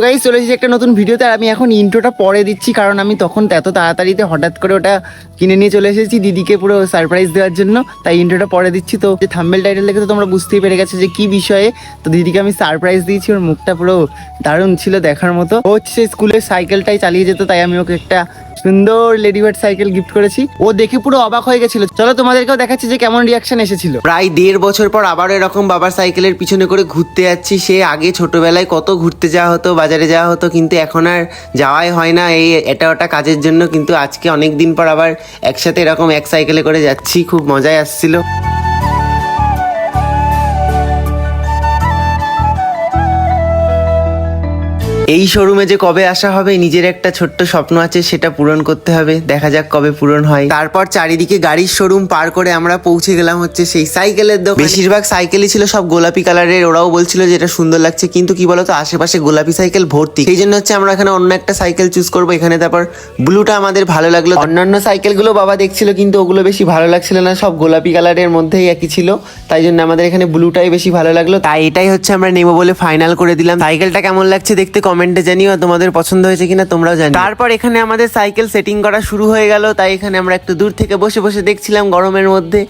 So guys চলে এসেছি একটা নতুন ভিডিওতে আর আমি এখন ইন্ট্রোটা পরে দিচ্ছি, কারণ আমি তখন এত তাড়াতাড়িতে হঠাৎ করে ওটা কিনে নিয়ে চলে এসেছি দিদিকে পুরো সারপ্রাইজ দেওয়ার জন্য, তাই ইন্ট্রোটা পরে দিচ্ছি। তো যে থাম্বেল টাইটেল দেখে তো তোমরা বুঝতেই পেরে গেছো যে কি বিষয়ে। তো দিদিকে আমি সারপ্রাইজ দিয়েছি, ওর মুখটা পুরো দারুণ ছিল দেখার মতো। ও হচ্ছে স্কুলের সাইকেলটাই চালিয়ে যেত, তাই আমি ওকে একটা সুন্দর লেডিবার্ড সাইকেল গিফট করেছি। ও দেখে পুরো অবাক হয়ে গেছিল। চলো তোমাদেরকেও দেখাচ্ছি যে কেমন রিয়াকশন এসেছিল। প্রায় দেড় বছর পর আবার এরকম বাবার সাইকেলের পিছনে করে ঘুরতে যাচ্ছি। সে আগে ছোটবেলায় কত ঘুরতে যাওয়া হতো, বাজারে যাওয়া হতো, কিন্তু এখন আর যাওয়াই হয় না। এই এটা ওটা কাজের জন্য কিন্তু আজকে অনেক দিন পর আবার একসাথে এরকম এক সাইকেলে করে যাচ্ছি। খুব মজায় আসছিল। এই শোরুমে যে কবে আসা হবে, নিজের একটা ছোট্ট স্বপ্ন আছে, সেটা পূরণ করতে হবে। দেখা যাক কবে পূরণ হয়। তারপর চারিদিকে গাড়ির শোরুম পার করে আমরা পৌঁছে গেলাম হচ্ছে সেই সাইকেলের দোকান। বেশিরভাগ সাইকেলই ছিল সব গোলাপি কালারের ওরাও বলছিল যে এটা সুন্দর লাগছে, কিন্তু কি বলতো, আশেপাশে গোলাপি সাইকেল ভর্তি। সেই জন্য হচ্ছে আমরা এখানে অন্য একটা সাইকেল চুজ করব। এখানে তারপর ব্লুটা আমাদের ভালো লাগল। অন্যান্য সাইকেলগুলো বাবা দেখছিল, কিন্তু ওগুলো বেশি ভালো লাগছিল না। সব গোলাপি কালারের মধ্যেই একই ছিল। তাই জন্য আমাদের এখানে ব্লুটাই বেশি ভালো লাগল। তাই এটাই হচ্ছে আমরা নেব বলে ফাইনাল করে দিলাম। সাইকেলটা কেমন লাগছে দেখতে কমেন্টে জানিও তোমাদের পছন্দ হয়েছে কিনা, তোমরাও জানিও। তারপর এখানে আমাদের সাইকেল সেটিং করা শুরু হয়ে গেল, তাই এখানে আমরা একটু দূর থেকে বসে বসে দেখছিলাম গরমের মধ্যে।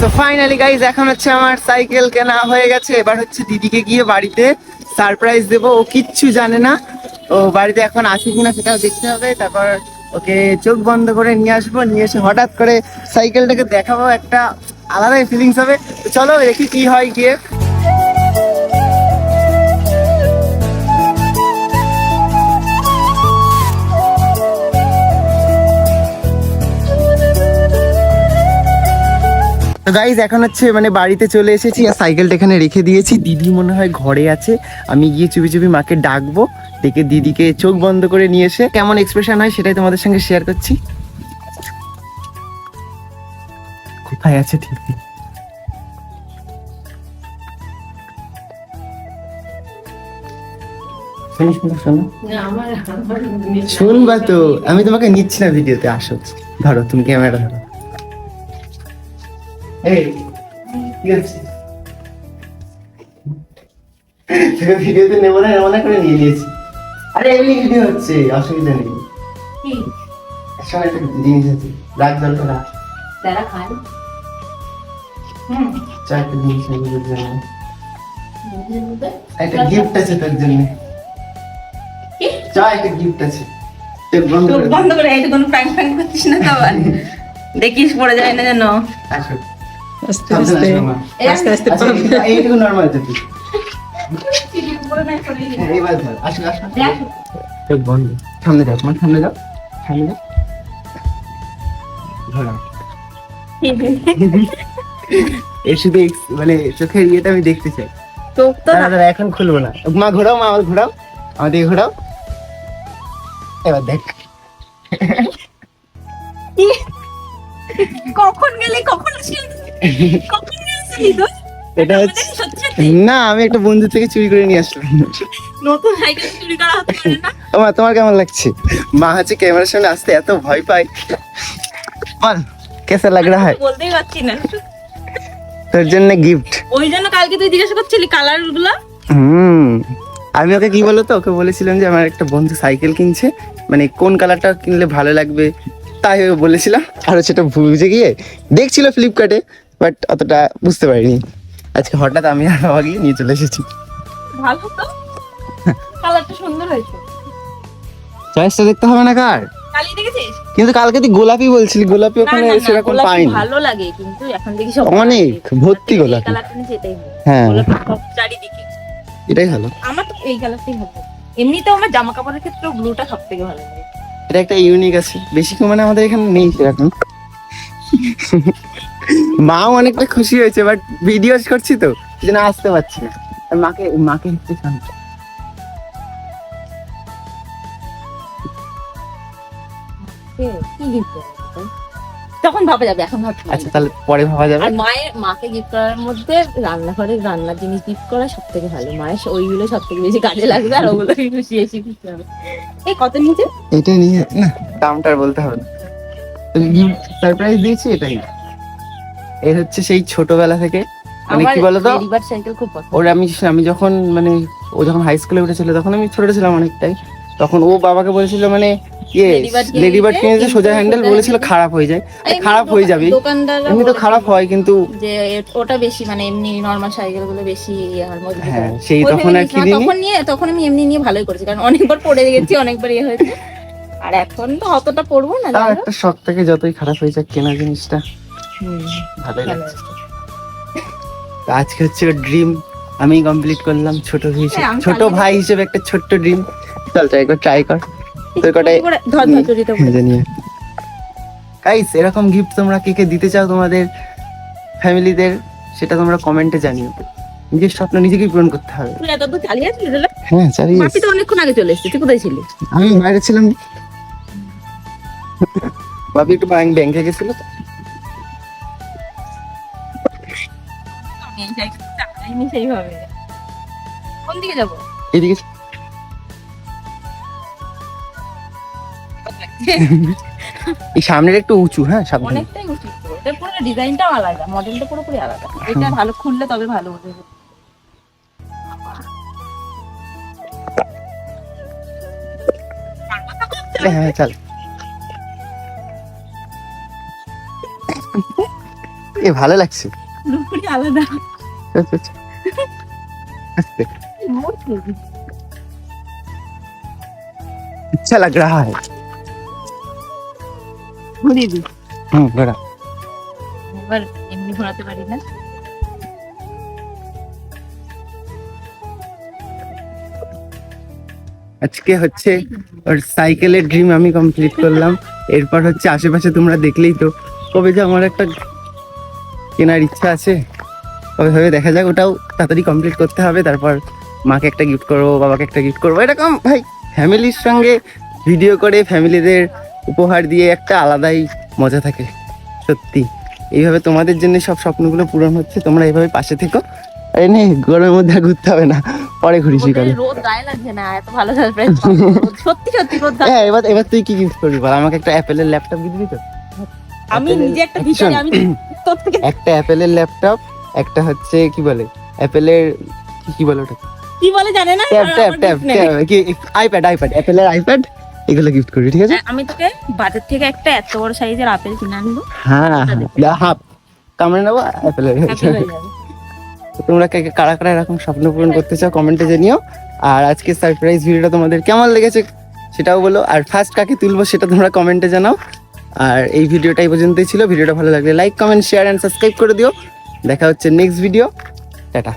তো ফাইনালি গাইজ এখন হচ্ছে আমার সাইকেল কেনা হয়ে গেছে। এবার হচ্ছে দিদিকে গিয়ে বাড়িতে সারপ্রাইজ দেবো। ও কিচ্ছু জানে না। ও বাড়িতে এখন আসে কিনা সেটাও দেখতে হবে। তারপর ওকে চোখ বন্ধ করে নিয়ে আসব, নিয়ে এসে হঠাৎ করে সাইকেলটাকে দেখাবো, একটা আলাদাই ফিলিংস হবে। চলো দেখি কি হয় গিয়ে। গাইজ এখন হচ্ছে মানে বাড়িতে চলে এসেছি আর সাইকেলটা এখানে রেখে দিয়েছি। দিদি মনে হয় ঘরে আছে। আমি গিয়ে চুপি চুপি মাকে ডাকবো। ডেকে দিদিকে চোখ বন্ধ করে নিয়ে এসে কেমন এক্সপ্রেশন হয় সেটাই তোমাদের সঙ্গে শেয়ার করছি। কোথায় আছে ঠিক শোনো শোনো শোনো শুনবা তো আমি তোমাকে নিচ্ছি না ভিডিওতে আসো। ধরো তুমি ক্যামেরা ধরো। এই ভিডিওতে নেব না নেব না করে নিয়ে নিয়েছি। আরে এমনি ভিডিও হচ্ছে? অসুবিধা নেই। একসঙ্গে একটা জিনিস আছে দরকার রাখ তারা খান হুম। চা জিনিস আছে তোর জন্য একটা গিফট আছে তোর জন্য। চা একটা গিফট আছে। বন্ধ করে বন্ধ করে এইটা কোনো প্র্যাঙ্ক ফ্যাঙ্ক করছিস না তো দেখিস পড়ে যায় না যেন। আসো। আস্তে আস্তে। আস্তে আস্তে আচ্ছা, এইটুকু নর্মাল হ্যাঁ, সামনে যাও তোমার সামনে যাও সামনে যাও। ধরো এর শুধু মানে চোখের ইয়েটা আমি দেখতে চাই। চোখ তো দাঁড়া, দাঁড়া, এখন খুলবো না। মা ঘোরাও মা আমার ঘোরাও। আমাদের ঘোরাও। এবার দেখ। কখন গেলি কখন আসলি? কখন গেলি এটা হচ্ছে না আমি একটা বন্ধু থেকে চুরি করে নিয়ে আসলাম। নতুন সাইকেল চুরি করা হতে পারে না? ও মা তোমার কেমন লাগছে? মা হচ্ছে ক্যামেরার সামনে আসতে এত ভয় পায়। বল কেসা লাগ রা হ্যায় বলতেই পারছি না। তোর জন্য গিফট ওই জন্য কালকে তুই জিজ্ঞাসা করছিলি কালারগুলো? হুম। আমি ওকে কি বলতো? ওকে বলেছিলাম যে আমার একটা বন্ধু সাইকেল কিনছে। মানে কোন কালারটা কিনলে ভালো লাগবে? তাই ওকে বলেছিলাম। আর সেটা বুঝে গিয়ে দেখছিল ফ্লিপকার্টে বাট অতটা বুঝতে পারিনি। আজকে হঠাৎ আমি আর বাবা গিয়ে নিয়ে চলে এসেছি। ভালো তো। কালারটা সুন্দর হয়েছে। চয়েসটা দেখতে হবে না কার? কালি দেখেছিস? কিন্তু কালকে তুই গোলাপি বলছিলি গোলাপি ওখানে সেরকম পাইনি। ভালো লাগে কিন্তু এখন দেখি সব অনেক, ভর্তি গোলাপি। কালারটা এটাই হ্যাঁ গোলাপি সব চারিদিকে। এটাই ভালো। আমার তো এই কালারটাই ভালো এমনিতেও আমার জামা কাপড়ের ক্ষেত্রে ব্লুটা সব থেকে ভালো লাগে। এটা একটা ইউনিক আছে। বেশি মানে আমাদের এখানে নেই সেরকম। মাও অনেকটা খুশি হয়েছে বাট ভিডিও করছি তো। সেই জন্য আসতে পারছি না। মাকে মাকে একটু শান্ত। গিফট তখন ভাবা যাবে এখন ভাবতে আচ্ছা তাহলে পরে ভাবা যাবে? আর মায়ের মাকে গিফট করার মধ্যে রান্নাঘরে রান্নার জিনিস গিফট করা সব থেকে ভালো। মায়ের ওইগুলো সব থেকে বেশি কাজে লাগবে আর ওগুলো খুশি এসে খুশি হবে। এই কত নিচে এটা নিয়ে না। দামটা বলতে হবে না। গিফট সারপ্রাইজ দিয়েছি এটাই। এর হচ্ছে সেই ছোটবেলা থেকে। মানে কি বলতো? রিভার সাইকেল খুব পছন্দ। ওর আমি আমি যখন মানে ও যখন হাই স্কুলে উঠেছিল তখন আমি ছোট ছিলাম অনেকটাই। তখন ও বাবাকে বলেছিল মানে ইয়ে Ladybird কিনে সোজা হ্যান্ডেল বলেছিল খারাপ হয়ে যায়। খারাপ হয়ে যাবে। এমনি তো খারাপ হয় কিন্তু যে ওটা বেশি মানে এমনি নর্মাল সাইকেলগুলো বেশি ইয়ে হ্যাঁ সেই তখন আর কিনিনি। তখন নিয়ে তখন আমি এমনি নিয়ে ভালোই করেছি কারণ অনেকবার পড়ে গেছি অনেকবার ইয়ে হয়েছে। আর এখন তো অতটা পড়ব না। একটা শখ থেকে যতই খারাপ হয়ে যাক কেনা জিনিসটা। ভালোই লাগছে আজকে হচ্ছে ড্রিম আমি কমপ্লিট করলাম ছোট হিসেবে হ্যাঁ, ছোট ভাই হিসেবে একটা ছোট্ট ড্রিম চল চল একবার ট্রাই কর। তোর কটাই- গাইস এরকম গিফট তোমরা কে কে দিতে চাও তোমাদের ফ্যামিলিদের সেটা তোমরা কমেন্টে জানিও। নিজের স্বপ্ন নিজেকেই পূরণ করতে হবে। হ্যাঁ চালিয়ে মাপি তো অনেকক্ষণ আগে চলে এসেছে তুই কোথায় ছিলি? আমি বাইরে ছিলাম। ভাবি একটু ব্যাংক ব্যাংকে গেছিল তো? আমি এই জায়গায় চালাইনি সেইভাবে। কোন দিকে যাব? এদিকে এই সামনের একটু উঁচু হ্যাঁ সাবধানে। অনেকটাই উঁচু। এটা পুরো ডিজাইনটাও আলাদা মডেলটা পুরোপুরি আলাদা। এটা ভালো খুললে তবে ভালো বুঝবে হ্যাঁ চল। এ ভালো লাগছে। আলাদা। চল, চল, চল। আস্তে। अच्छा लग रहा है ঘুরিয়ে দিই हम्म बड़ा এবার এমনি ঘোরাতে পারি না আজকে হচ্ছে ওর সাইকেলের ড্রিম আমি কমপ্লিট করলাম এরপর হচ্ছে আশেপাশে তোমরা দেখলেই তো কবে যে আমার একটা কেনার ইচ্ছা আছে কবে ভাবে দেখা যাক ওটাও তাড়াতাড়ি কমপ্লিট করতে হবে তারপর মাকে একটা গিফট করব বাবাকে একটা গিফট করব। এরকম ভাই ফ্যামিলির সঙ্গে ভিডিও করে ফ্যামিলিদের উপহার দিয়ে একটা আলাদাই মজা থাকে সত্যি। এইভাবে তোমাদের জন্য সব স্বপ্নগুলো পূরণ হচ্ছে তোমরা এইভাবে পাশে থেকো। আরে নে গরমের মধ্যে ঘুরতে হবে না পরে রোদ গায়ে লাগছে না এত ভালো সারপ্রাইজ সত্যি সত্যি রোদ হ্যাঁ এবার এবার তুই কি গিফট করবি বল? আমাকে একটা অ্যাপেলের ল্যাপটপ দিবি তো? আমি নিজে একটা আমি একটা অ্যাপেলের ল্যাপটপ একটা হচ্ছে কি বলে? অ্যাপেলের কি বলে ওটা কি বলে জানে না? ট্যাব ট্যাব ট্যাব কি আইপ্যাড আইপ্যাড অ্যাপেলের আইপ্যাড এগুলো গিফট করবি ঠিক আছে? হ্যাঁ, আমি তোকে বাজার থেকে একটা এত বড় সাইজের আপেল কিনে আনব। হ্যাঁ হাফ কামড়ে নেব অ্যাপেলের। তোমরা কারা কারা এরকম স্বপ্ন পূরণ করতে চাও কমেন্টে জানিও। আর আজকে সারপ্রাইজ ভিডিওটা তোমাদের কেমন লেগেছে সেটাও বলো। আর ফার্স্ট কাকে তুলবো সেটা তোমরা কমেন্টে জানাও। আর এই ভিডিওটা এই পর্যন্তই ছিল। ভিডিওটা ভালো লাগলে like comment share and subscribe করে দিও। দেখা হচ্ছে নেক্সট ভিডিও টাটা।